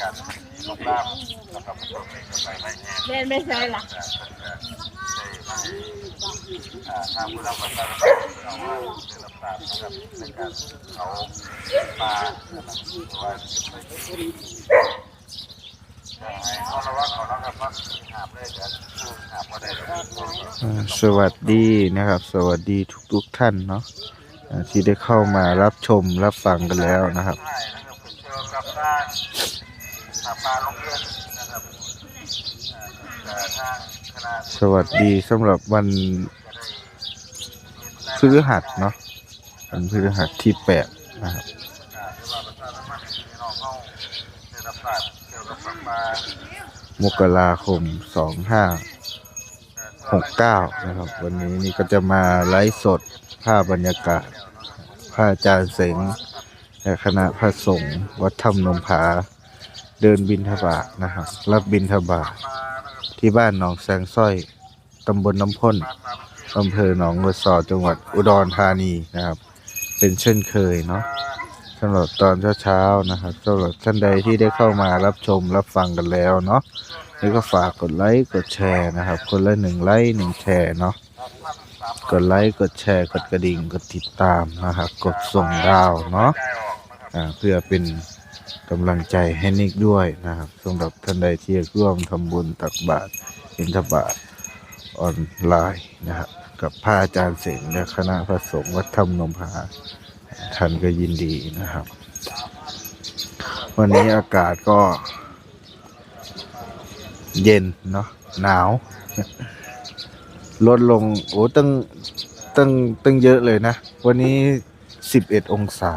การลงน้ำนะครับตรงนี้ก็ไปไม่แห้งเล่นไม่ใช่หรอทางผู้รับประทานเราว่าได้รับทราบนะครับในการเขาปลาว่าจะไปให้เขาราะว่าสวัสดีนะครับ สวัสดีทุกๆท่านเนาะที่ได้เข้ามารับชมรับฟังกันแล้วนะครับ ใช่นะครับเป็นเกี่ยวกับด้าน หาปลาลงเรือนนะครับทางคณะสวัสดีสำหรับวันพฤหัสเนาะวันพฤหัสที่แปดนะครับมกราคมสองห้าหกเก้านะครับ วันนี้นี่ก็จะมาไลฟ์สดภาพบรรยากาศพระอาจารย์เสงและคณะพระสงฆ์วัดถ้ำนมผา เดินบินทบาทนะครับ รับบินทบาทที่บ้านหนองแสงสร้อยตำบลน้ำพ่นอำเภอหนองบัวซอจังหวัดอุดรธานีนะครับ เป็นเช่นเคยเนาะสำหรับตอนเช้าๆนะครับสำหรับท่านใดที่ได้เข้ามารับชมรับฟังกันแล้วเนาะนี่ก็ฝากกดไลค์กดแชร์นะครับ คนละหนึ่งไลค์หนึ่งแชร์เนาะกดไลค์กดแชร์กดกระดิ่งกดติดตามนะครับ กดส่งดาวเนาะอ่าเพื่อเป็น กำลังใจให้นิกด้วยนะครับสำหรับท่านใดที่ร่วมทำบุญตักบาตรอินทบาทออนไลน์นะครับ กับพระอาจารย์เสงและคณะพระสงฆ์วัดถ้ำนมผาท่านก็ยินดีนะครับ วันนี้อากาศก็ เย็นเนาะหนาว ลดลงโอ้ตั้งตั้งตั้งเยอะเลยนะ วันนี้สิบเอ็ดองศา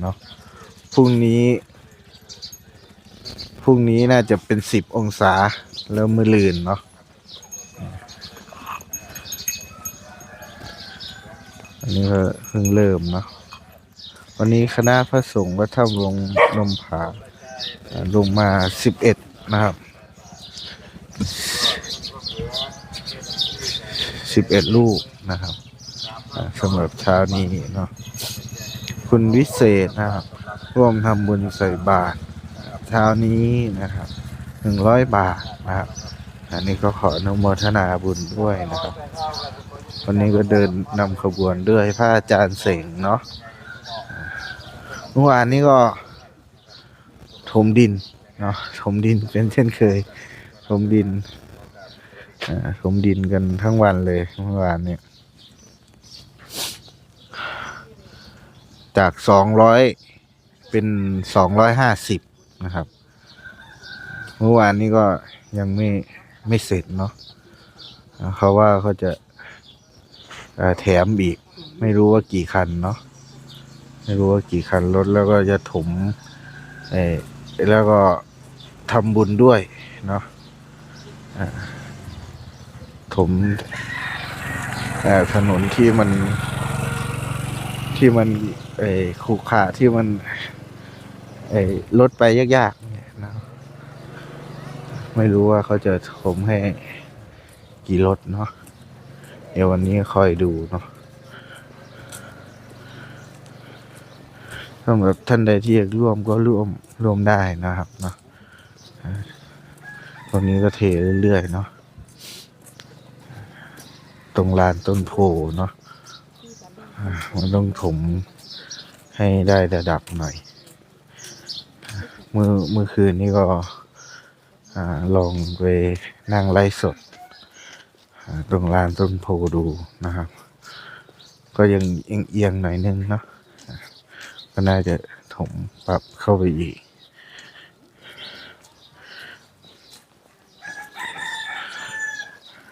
เนาะพรุ่งนี้ รุ่งนี้น่าจะเป็นสิบองศา แล้วมือลื่นเนาะอันนี้ก็เพิ่งเริ่มเนาะวันนี้คณะพระสงฆ์วัดถ้ำลงนมผาลงมาสิบเอ็ดนะครับสิบเอ็ดลูกนะครับสำหรับเช้านี้เนาะคุณวิเศษนะครับ ร่วมทำบุญใส่บาตร เช้านี้นะครับหนึ่งร้อยบาทนะครับอันนี้ก็ขออนุโมทนาบุญด้วยนะครับ วันนี้ก็เดินนำขบวนด้วยพระอาจารย์เสงเนาะเมื่อวานนี้ก็ถมดินเนาะถมดินเป็นเช่นเคยถมดินอ่าถมดินกันทั้งวันเลยเมื่อวานเนี่ยจากสองร้อยเป็นสองร้อยห้าสิบ นะครับ เมื่อวานนี้ก็ยังไม่ไม่เสร็จเนาะเขาว่าเขาจะแถมอีก ไม่รู้ว่ากี่คันเนาะไม่รู้ว่ากี่คันรถแล้วก็จะถมเอแล้วก็ทำบุญด้วยเนาะถมถนนที่มันที่มันเออขรุขระที่มัน เออรถไปยากๆเนี่ยนะไม่รู้ว่าเขาจะถมให้กี่รถเนาะเดี๋ยววันนี้คอยดูเนาะสำหรับท่านใดที่อยากร่วมก็ร่วมร่วมได้นะครับเนาะตรงนี้ก็เทเรื่อยๆเนาะตรงลานต้นโพเนาะมันต้องถมให้ได้ระดับหน่อย มื่อเมื่อคืนนี้ก็ลองไปนั่งไล่สดตรงลานต้นโพดูนะครับ ก็ยังเอียงๆหน่อยนึงเนาะก็น่าจะถมปรับเข้าไปอีก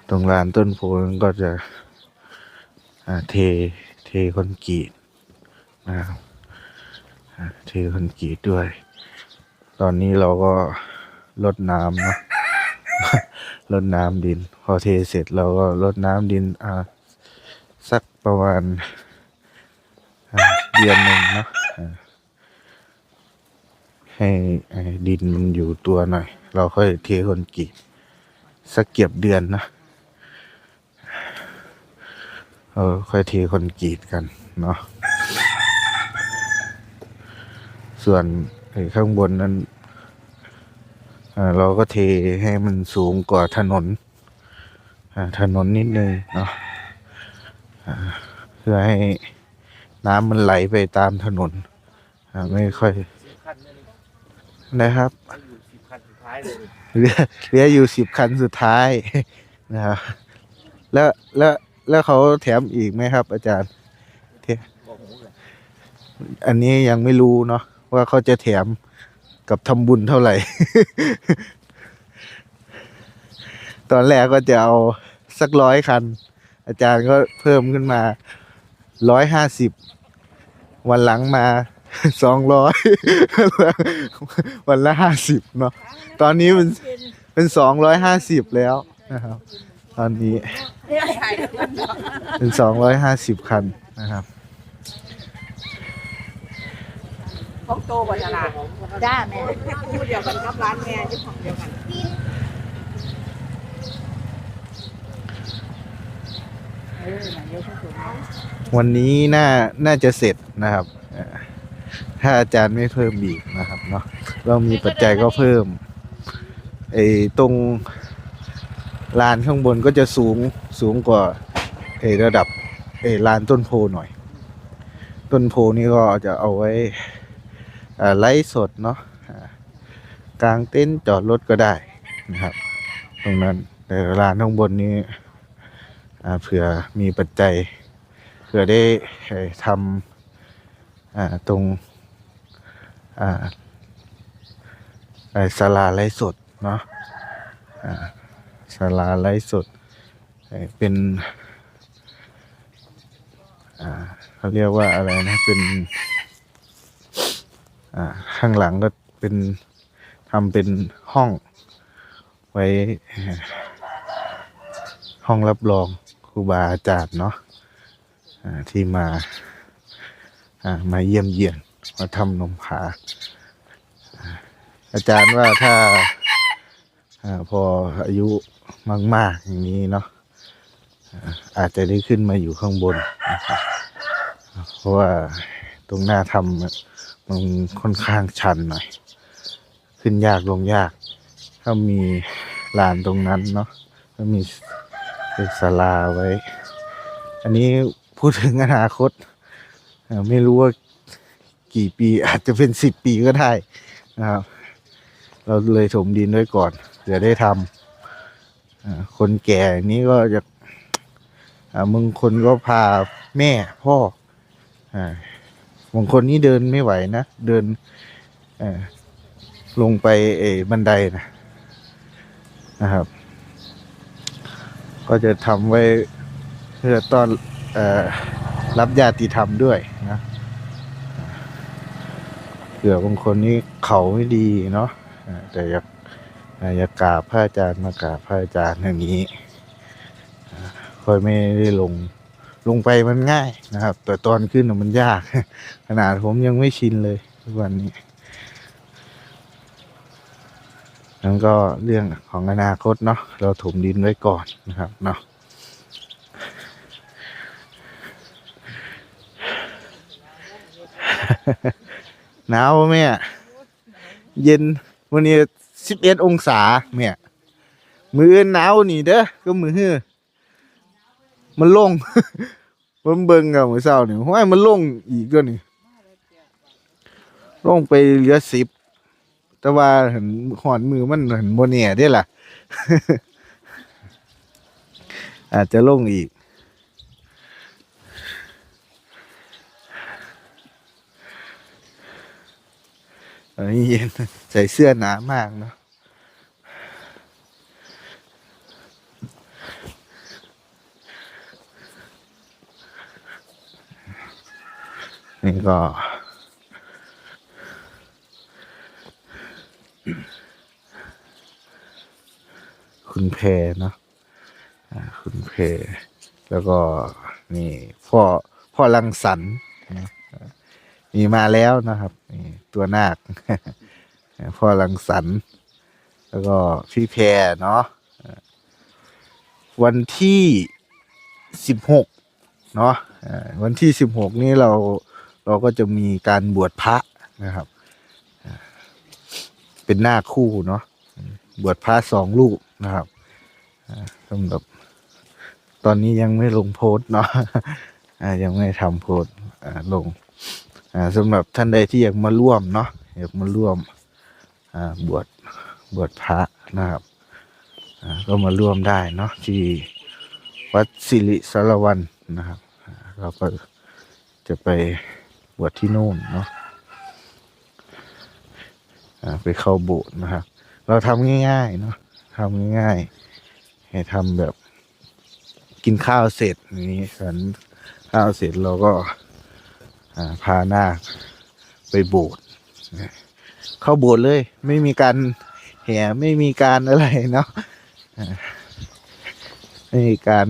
ตรงลานต้นโพนั้นก็จะเทเทคอนกรีตนะครับเทคอนกรีตด้วย ตอนนี้เราก็ลดน้ำนะลดน้ำดิน พอเทเสร็จเราก็ลดน้ำดินอ่าสักประมาณเดือนหนึ่งเนาะให้ดินมันอยู่ตัวหน่อย เราค่อยเทคนกรีสักเก็บเดือนนะเออค่อยเทคนกรีตกันเนาะส่วน ข้างบนนั้นเราก็เทให้มันสูงกว่าถนนถนนนิดนึงเนาะอ่าเพื่อให้น้ำมันไหลไปตามถนนไม่ค่อยนะครับเหลือเหลืออยู่สิบคันสุดท้ายนะครับแล้วแล้วแล้วเขาแถมอีกไหมครับ อาจารย์ อันนี้ยังไม่รู้เนาะ ว่าเขาจะแถมกับทำบุญเท่าไหร่ ตอนแรกก็จะเอาสักร้อยคัน อาจารย์ก็เพิ่มขึ้นมาร้อยห้าสิบวันหลังมาสองร้อยวันละห้าสิบเนาะตอนนี้มันเป็นสองร้อยห้าสิบแล้วนะครับ ตอนนี้ เป็นสองร้อยห้าสิบคันนะครับ ของโตกว่าตลาดจ้าแม่พูดเดียวกันกับร้านแม่เจ้าของเดียวกันเออไหนเดี๋ยวฉันส่งให้วันนี้น่าน่าจะเสร็จนะครับเอ่อถ้าอาจารย์ไม่เพิ่มอีกนะครับเนาะเรามีปัจจัยก็เพิ่มไอ้ตรงลานข้างบนก็จะสูงสูงกว่าไอ้ระดับไอ้ลานต้นโพหน่อย ต้นโพนี่ก็จะเอาไว้อ่า ไลฟ์สดเนาะกลางเต็นท์จอดรถก็ได้นะครับ ตรงนั้นแต่ลานข้างบนนี้เผื่อมีปัจจัยเพื่อได้ทำตรงอ่าไอ้ศาลาไร้สดเนาะอ่าศาลาไร้สดเป็นเขาเรียกว่าอะไรนะเป็น ข้างหลังก็เป็นทำเป็นห้องไว้ ห้องรับรองครูบาอาจารย์เนาะที่มามาเยี่ยมเยียนมาทำนมผาอาจารย์ว่าถ้าอพออายุมาก ๆ อย่างนี้เนาะอาอาจจะได้ขึ้นมาอยู่ข้างบนนะครับเพราะว่าตรงหน้าทำ มันค่อนข้างชันหน่อย ขึ้นยากลงยาก ถ้ามีลานตรงนั้นเนาะถ้ามีเป็นศาลาไว้ อันนี้พูดถึงอนาคต ไม่รู้ว่ากี่ปีอาจจะเป็นสิบปีก็ได้นะครับ เราเลยถมดินไว้ก่อนเผื่อได้ทำคนแก่นี้ก็จะอ่าบางคนก็พาแม่พ่อ บางคนนี่เดินไม่ไหวนะ เดินลงไปเอบันไดนะนะครับ ก็จะทำไว้เพื่อต้อนอรับญาติธรรมด้วยนะเผื่อบางคนนี่เขาไม่ดีเนาะแต่อยากอยากกราบพระอาจารย์มากราบพระอาจารย์อย่างนี้ค่อยไม่ได้ลง ลงไปมันง่ายนะครับ แต่ตอนขึ้นมันยาก ขนาดผมยังไม่ชินเลยทุกวันนี้นั่นก็เรื่องของอนาคตเนาะเราถมดินไว้ก่อนนะครับเนาะหนาวไหมอะเย็นวันนี้สิบเอ็ดองศาแม่มือหนาวนี่เด้อก็มือ มันลงมันเบิ่งกับมือเศร้านี่ห้ยมันลงอีกก็นี่ลงไปเหลือสิบแต่ว่าเห็นหอนมือมันเห็นโมเนียได้ล่ะ อาจจะลงอีก อันนี้เย็นใส่เสื้อหนามากเนาะ นี่ก็ คุณเพเนาะคุณเพ แล้วก็นี่พ่อพ่อลังสรรค์นมีมาแล้วนะครับนี่ตัวนาคพ่อลังสรรแล้วก็พี่แพรเนาะวันที่สิบหกเนาะวันที่สิบหกนี้เรา เราก็จะมีการบวชพระนะครับ เป็นหน้าคู่เนาะบวชพระสองลูกนะครับสำหรับตอนนี้ยังไม่ลงโพสเนาะยังไม่ทำโพสลงสำหรับท่านใดที่อยากมาร่วมเนาะอยากมาร่วมบวชบวชพระนะครับก็มาร่วมได้เนาะที่วัดสิริสารวันนะครับ เราก็จะไป บวชที่นู่นเนาะไปเข้าโบสถ์นะครับ เราทำง่ายๆเนาะทำง่ายๆ ให้ทำแบบกินข้าวเสร็จนี้ฉันข้าวเสร็จเราก็อ่าพานาคไปโบสถ์เข้าโบสถ์เลย ไม่มีการแห่ไม่มีการอะไรเนาะไม่มีการ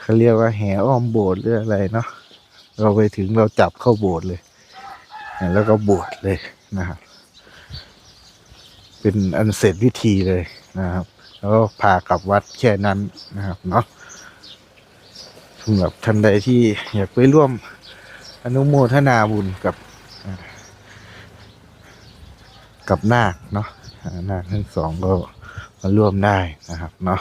เขาเรียกว่าแห่อ้อมโบสถ์หรืออะไรเนาะ เราไปถึงเราจับเข้าโบสถ์เลย แล้วก็บวชเลยนะครับ เป็นอันเสร็จพิธีเลยนะครับ แล้วก็พากลับวัดแค่นั้นนะครับเนาะสำหรับท่านใดที่อยากไปร่วมอนุโมทนาบุญกับกับนาคเนาะนาคทั้งสองก็มาร่วมได้นะครับเนาะ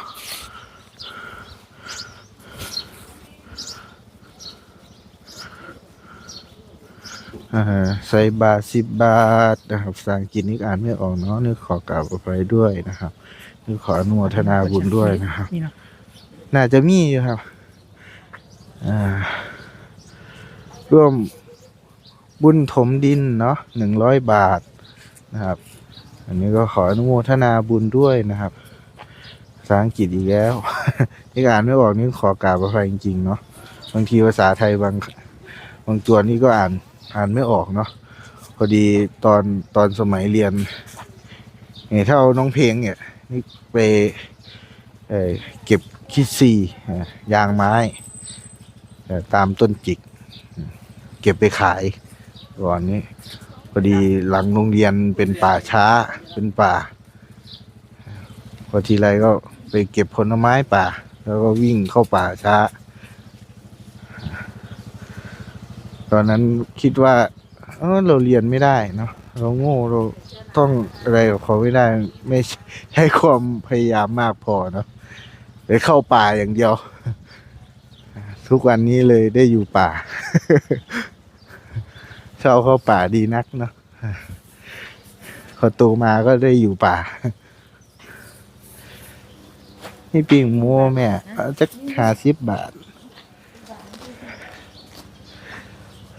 ใส่บาทสิบบาทนะครับภาษาอังกฤษนี่อ่านไม่ออกเนาะนึกขอกราบอภัยด้วยนะครับคือขออนุโมทนาบุญด้วยนะครับนี่เนาะน่าจะมีอยู่ครับอ่าร่วมบุญถมดินเนาะหนึ่งร้อยบาทนะครับ อันนี้ก็ขออนุโมทนาบุญด้วยนะครับภาษาอังกฤษอีกแล้วที่อ่านไม่ออกนี่ขอกราบอภัยจริงๆเนาะบางทีภาษาไทยบางบางตัวนี่ก็อ่าน อ่านไม่ออกเนาะพอดีตอนตอนสมัยเรียนเนี่ยถ้าเอาน้องเพลงเนี่ยนี่ไปเออเก็บขี้ซียางไม้ตามต้นจิก เก็บไปขายก่อนนี้พอดีหลังโรงเรียนเป็นป่าช้าเป็นป่า พอทีไรก็ไปเก็บผลไม้ป่า แล้วก็วิ่งเข้าป่าช้า ต อนนั้นคิดว่าเออเราเรียนไม่ได้เนาะเราโง่เราต้องอะไรกับเขาไม่ได้ ไม่ใช้ความพยายามมากพอเนาะไปเข้าป่าอย่างเดียว ทุกวันนี้เลยได้อยู่ป่าชอบเข้าป่าดีนักเนาะพอโตมาก็ได้อยู่ป่านี่ปิ่งมัวแม่จะหาสิบบาท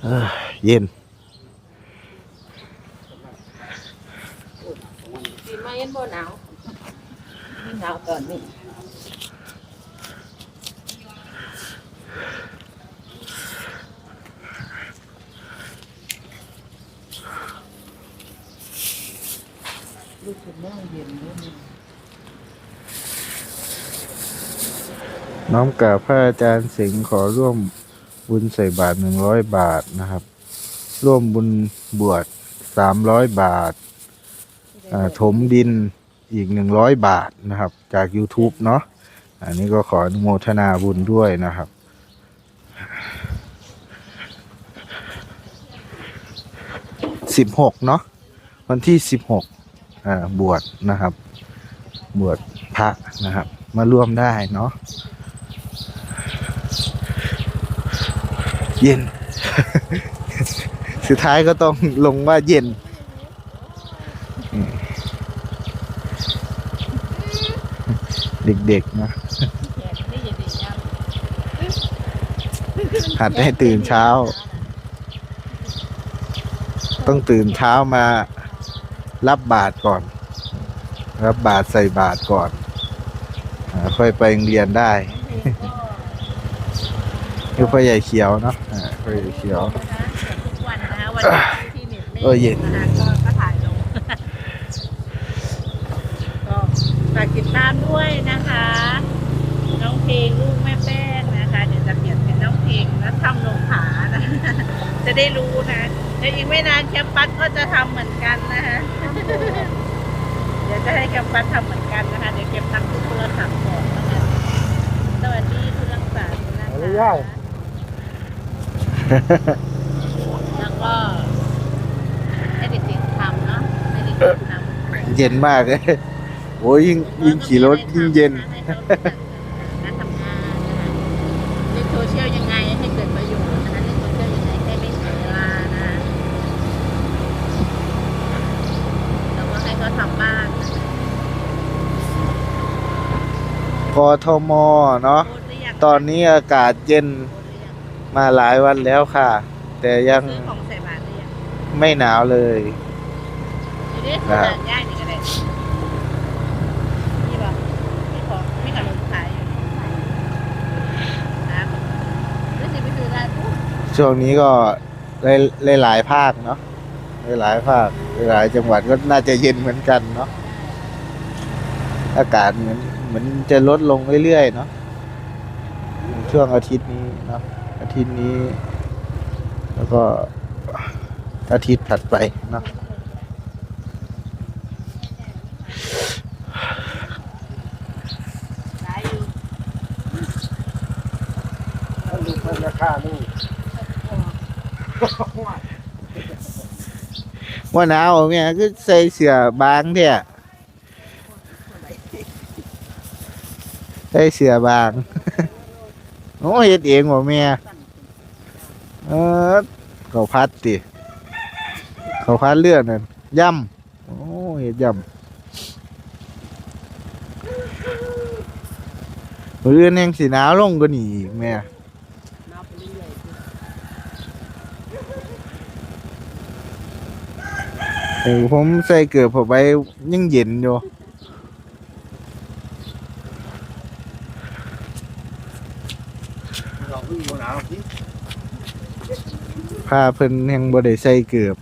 เอ้อเย็นปีใหม่ยันบ่หนาวหนาวก่อนนี่น้อมกราบพระอาจารย์สิงห์ขอร่วม บุญใส่บาทหนึ่งร้อยบาทนะครับ ร่วมบุญบวชสามร้อยบาทถมดินอีกหนึ่งร้อยบาทนะครับ จาก YouTube เนาะอันนี้ก็ขออนุโมทนาบุญด้วยนะครับสิบหกเนาะวันที่สิบหกบวชนะครับ บวชพระนะครับ มาร่วมได้เนาะ เย็น สุดท้ายก็ต้องลงว่าเย็นอืมเด็กๆนะหัดให้ตื่นเช้า ต้องตื่นเช้ามารับบาตรก่อน รับบาตรใส่บาตรก่อนอาค่อยไปโรงเรียนได้คือพ่อใหญ่เขียวเนาะ อ่าพ่อใหญ่เขียว ทุกวันนะคะวันที่เน็ตไม่เออเย็น นะคะก็ก็ถ่ายลงก็ฝากติดตามด้วยนะคะ น้องเพลงลูกแม่แป้งนะคะ เดี๋ยวจะเปลี่ยนเป็นน้องเพลงและทำลงผานะจะได้รู้นะเดี๋ยวอีกไม่นานแคมปัสก็จะทำเหมือนกันนะคะเดี๋ยวจะให้แคมปัสทำเหมือนกันนะคะเดี๋ยวเก็บตังค์ทุกคนละสามก่อนนะคะสวัสดีคุณรังสรรค์นะคะ แล้วก็ให้เด็กๆทำเนาะให้เด็กๆทำเย็นมากเลยโอ้ยยิ่งยิ่งขี่รถยิ่งเย็น ให้เขารู้จักการทำงานนะคะเล่นโซเชียลยังไงให้เกิดประโยชน์นะคะเล่นโซเชียลยังไงให้ไม่เสียเวลานะแล้วก็ให้เขาทำบ้านนะคะกทมเนาะโพสต์หรือยัง ตอนนี้อากาศเย็น มาหลายวันแล้วค่ะ แต่ยังซื้อของใส่บาตรหรือยังไม่หนาวเลย อยู่ดิขนาดย่างนี่ก็ได้นี่ป่ะพี่ของพี่ขนมขายอยู่นะรู้สึกไปซื้อได้ปุ๊บช่วงนี้ก็หลายหลายๆภาคเนาะหลายๆภาคหลายๆจังหวัดก็น่าจะเย็นเหมือนกันเนาะอากาศเหมือนเหมือนจะลดลงเรื่อยๆเนาะช่วงอาทิตย์นี้เนาะ อาทิตย์นี้ แล้วก็อาทิตย์ถัดไปนะขายอยู่าลูกมันาว่านาวแม่ก็ใส่เสื้อบางเท่ยใส่เสื้อบาง โอ้เฮ็ดเองบ่แม่ เออเขาพัดติเขาพัดเลือดนั่นย่ำโอ้เฮ็ดย่ำมื้ออื่นแห่งสิหนาวลงกว่านี้อีกแม่นับเรื่อยเออผมใส่เกือบผมไปยังเย็นอยู่ เราเพิ่งหนาวที่ ผ้าเพิ่นยังบ่ได้ใส่เกือบ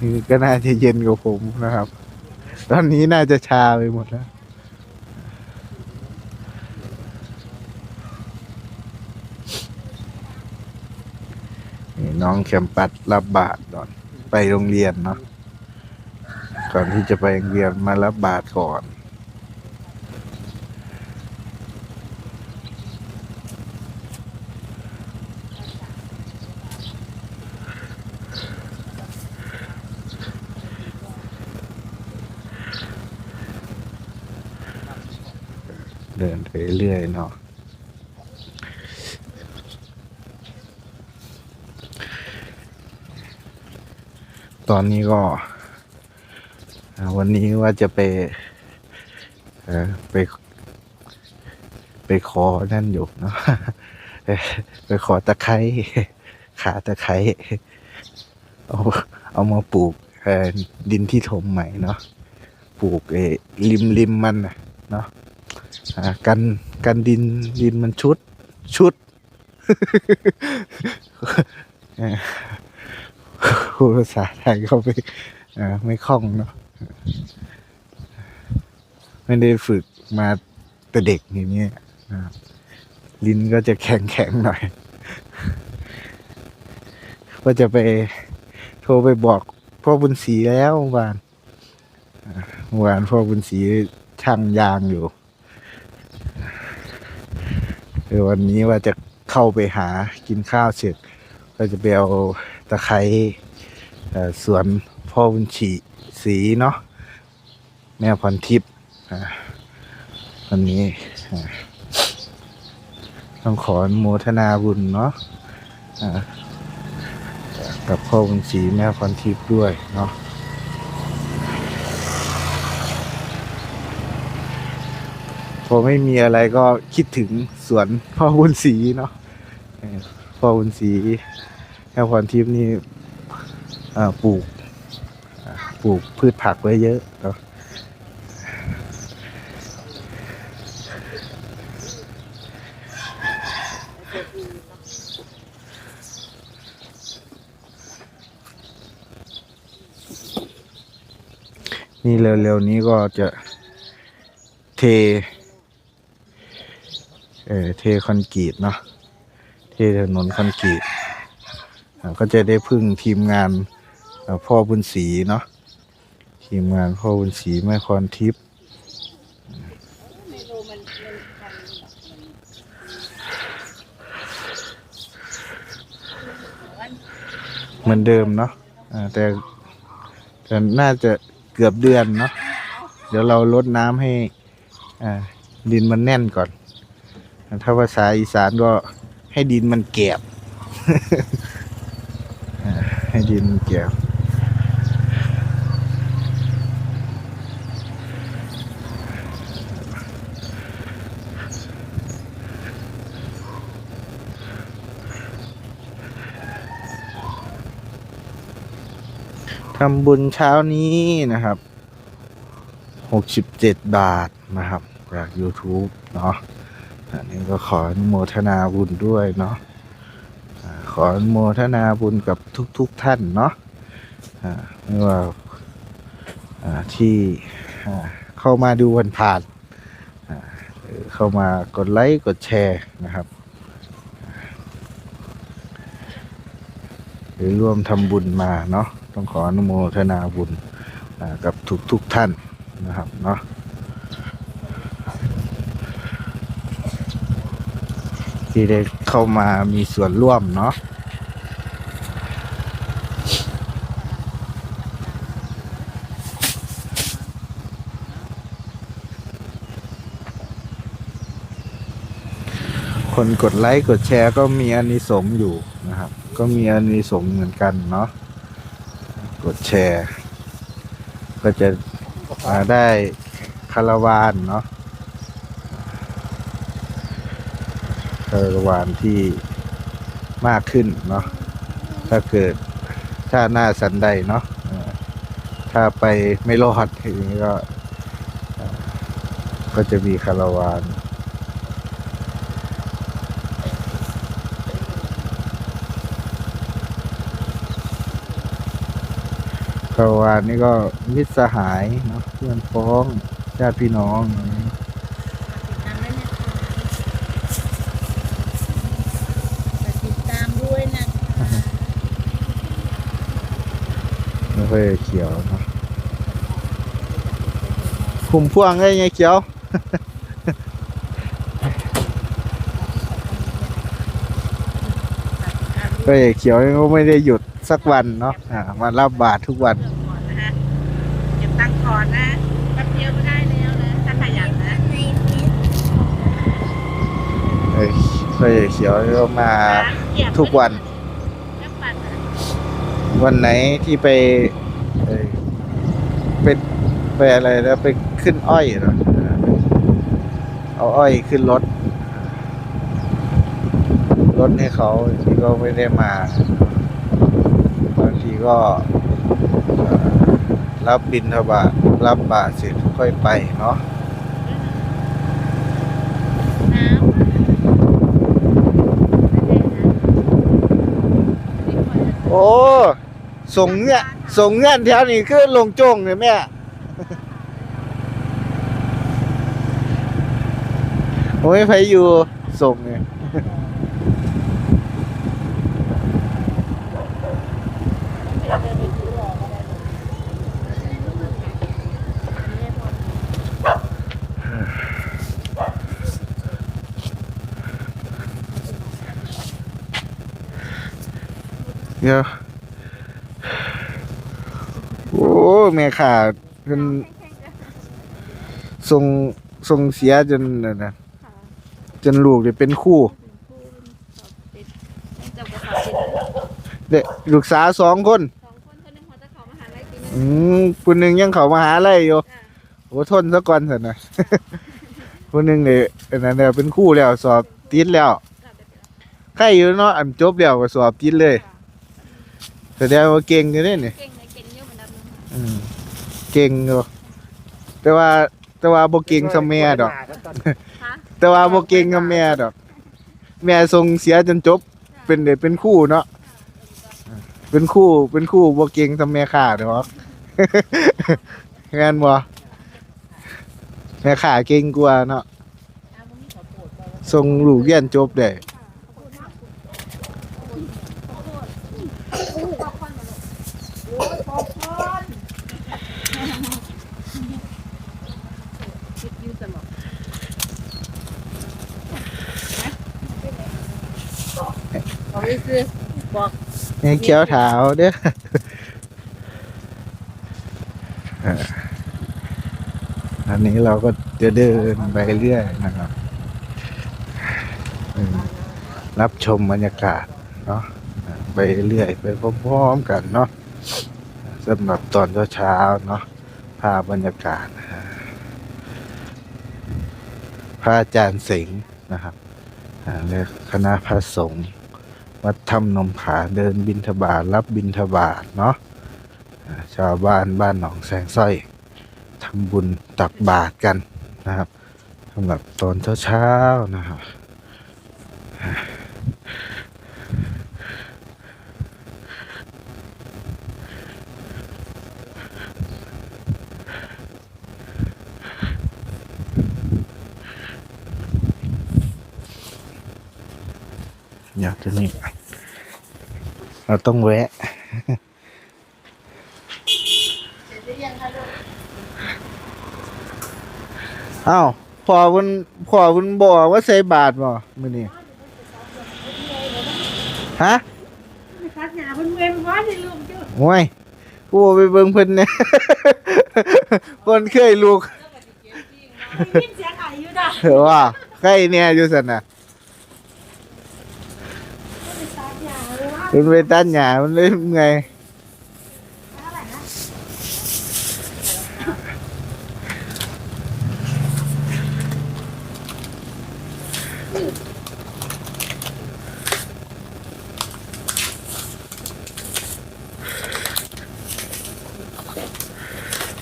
นี่ก็น่าจะเย็นกว่าผมนะครับ ตอนนี้น่าจะชาไปหมดแล้ว นี่น้องแคมปัสรับบาทก่อน ไปโรงเรียนเนาะ ก่อนที่จะไปโรงเรียนมารับบาทก่อน เดินไปเรื่อยเนาะตอนนี้ก็ วันนี้ว่าจะไปไปไปขอนั่นอยู่เนาะไปขอตะไคร้ขาตะไคร้เอาเอามาปลูกดินที่ถมใหม่เนาะปลูกเอริมริมมันน่ะเนาะ กันกันดินดินมันชุดชุดเอ่อพูดภาษาไทยเขาไปไม่คล่องเนาะไม่ได้ฝึกมาแต่เด็กอย่างเงี้ยลิ้นก็จะแข็งแข็งหน่อย ก็จะไปโทรไปบอกพ่อบุญศรีแล้วเมื่อวานเมื่อวานพ่อบุญศรีช่างยางอยู่ เดี๋ยววันนี้ว่าจะเข้าไปหากินข้าวเสร็จ ก็จะไปเอาตะไคร้สวนพ่อบุญชีสีเนาะแม่พรทิพย์วันนี้ต้องขออนุโมทนาบุญเนาะกับพ่อบุญศรีแม่พรทิพย์ด้วยเนาะพ อไม่มีอะไรก็คิดถึงสวนพ่อบุญศรีเนาะพ่อบุญศรีแม่พรทิพย์นี่ปลูกปลูกพืชผักไว้เยอะเนาะนี่เร็วๆนี้ก็จะเท เออเทคอนกรีตเนาะเทถนนคอนกรีตก็จะได้พึ่งทีมงานพ่อบุญศรีเนาะทีมงานพ่อบุญศรีแม่คอนทิพย์เหมือนเดิมเนาะแต่แต่น่าจะเกือบเดือนเนาะเดี๋ยวเราลดน้ำให้ดินมันแน่นก่อน ถ้าภาษาอีสานก็ให้ดินมันแกบให้ดินมันแกบทำบุญเช้านี้นะครับหกสิบเจ็ดบาทนะครับ จาก YouTube เนาะ อันนี้ก็ขออนุโมทนาบุญด้วยเนาะขออนุโมทนาบุญกับทุกๆทท่านเนาะไม่ว่าที่เข้ามาดูวันผ่านหรือเข้ามากดไลค์กดแชร์นะครับหรือร่วมทำบุญมาเนาะต้องขออนุโมทนาบุญกับทุกทุกท่านนะครับเนาะ ที่ได้เข้ามามีส่วนร่วมเนาะคนกดไลค์กดแชร์ก็มีอานิสงส์อยู่นะครับ ก็มีอานิสงส์เหมือนกันเนาะกดแชร์ ก็จะได้คาราวานเนาะ คารวานที่มากขึ้นเนาะถ้าเกิดถ้าหน้าสันใดเนาะถ้าไปไม่รอดอย่างนี้ก็ ก็จะมีคาราวานคาราวานนี่ก็มิตรสหายเนาะเพื่อนพ้องญาติพี่น้องอย่างนี้ ติดตามด้วยนะคะ ไม่ค่ อยเขียวเนาะคุมพ่วงได้ไงเขียว ก็ไอ้เขียวก็ไม่ได้หยุดสักวันเนาะอ่ามารับบาททุกวันเรื่องก่อนนะฮะเก็บตังค์ก่อนนะแป๊บเดียวก็ได้แล้วนะถ้าขยันนะเอ้ยก็ไอ้เขียวก็มาทุกวันแม่ปัดนะวันไหนที่ไปเอ่ยไป ไปอะไรแล้วไปขึ้นอ้อยเหรออ่าเอาอ้อยขึ้นรถ รถให้เขาบางทีก็ไม่ได้มาบางทีก็เอ่อรับบินทบาทรับบาทเสร็จค่อยไปเนาะน้ำไม่ได้นะไม่ควรจะโอ้ส่งเงี้ยส่งเงี้ยแถวนี้คือลงโจ้งเลยแม่ โอ้ยไปอยู่ส่งเนี่ยเดี๋ยวโอ้แม่ขาดจนส่งส่งเสียจนนั่นนะ จนลูกเดี๋ยวเป็นคู่จบกับสอบติดเด็กลูกสาวสองคน สองคนคนหนึ่งเขาจะเขามาหาอะไรกินอืมคนหนึ่งยังเขามาหาอะไรอยู่โอ้ทนซะก่อนเถอะนะ คนหนึ่งเนี่ยอันนั้นเนี่ยเป็นคู่แล้วสอบติดแล้วใครอยู่เนาะอันจบแล้วก็สอบติดเลย แสดงว่าเก่งอยู่เนี่ยนี่ เก่งเลยเก่งเยอะเหมือนกันอืมเก่งอยู่แต่ว่าแต่ว่าบ่เก่งซะแม่ดอกคะ แต่ว่าบ่เก่งกับแม่ดอก แม่ทรงเสียจนจบ เป็นเด็กเป็นคู่เนาะเป็นคู่เป็นคู่บ่เก่งทำแม่ข่าดอกงั้นบ่แม่ข่าเก่งกว่าเนาะทรงลูกเรียนจบได้ยืดตลอดบอก ยคือบอกให้เขียวถาวเด้อเอออันนี้เราก็จะเดินไปเรื่อยนะครับ รับชมบรรยากาศเนาะไปเรื่อยไปพร้อมๆกันเนาะสำหรับตอนเช้าๆเนาะภาพบรรยากาศ พระอาจารย์สิงห์นะครับอ่าและคณะพระสงฆ์ วัดถ้ำนมผาเดินบินทบาทรับบินทบาทเนาะชาวบ้านบ้านหนองแสงสร้อยทำบุญตักบาตรกันนะครับสำหรับตอนเช้าๆนะครับอยากจะนี่ เราต้องแวะอ้าวพอคุณพอคุณบอกว่าใส่บาทบ่มื้อนี้ฮะคัดหนาเพิ่นเว้นว่าสิลูกจุดโอ้ยกูไปเบิ่งเพิ่นเนี่ยคนเคยลูกยินเสียงไออยู่ด่ะเออว่าใครเนี่ยอยู่ซั่นน่ะ คัดหนาเลยว่า มันไปตัดหญ้ามันเลยไง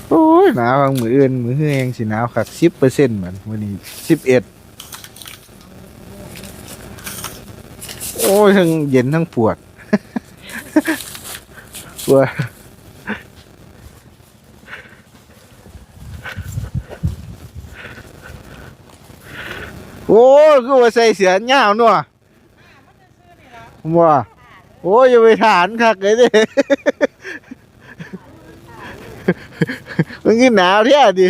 โอ้ยหนาวบางมืออื่นมือเฮืองสิหนาวคักสิบเปอร์เซ็นต์เหมันวันนี้สิบเอ็ดโอ้ยทั้งเย็นทั้งปวด ปวดโอ้คือว่าใส่เสื้อหนาวนัวว่าโอ้ยอย่าไปฐานคักเลยด้มันกินหนาวแท้ดิ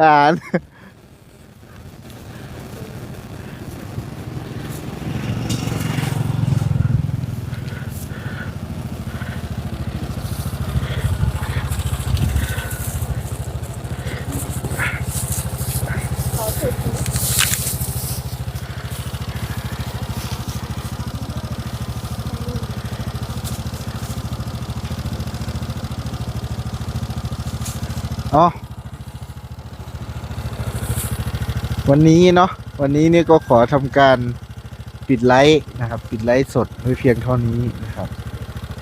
อ่าน อ๋อวันนี้เนาะวันนี้เนี่ยก็ขอทำการปิดไลฟ์นะครับ ปิดไลฟ์สดไว้เพียงเท่านี้นะครับ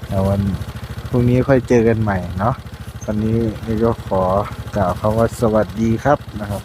แต่ววันพรุ่งนี้ค่อยเจอกันใหม่เนาะวันนี้นี่ก็ขอกล่าวคำว่าสวัสดีครับนะครับ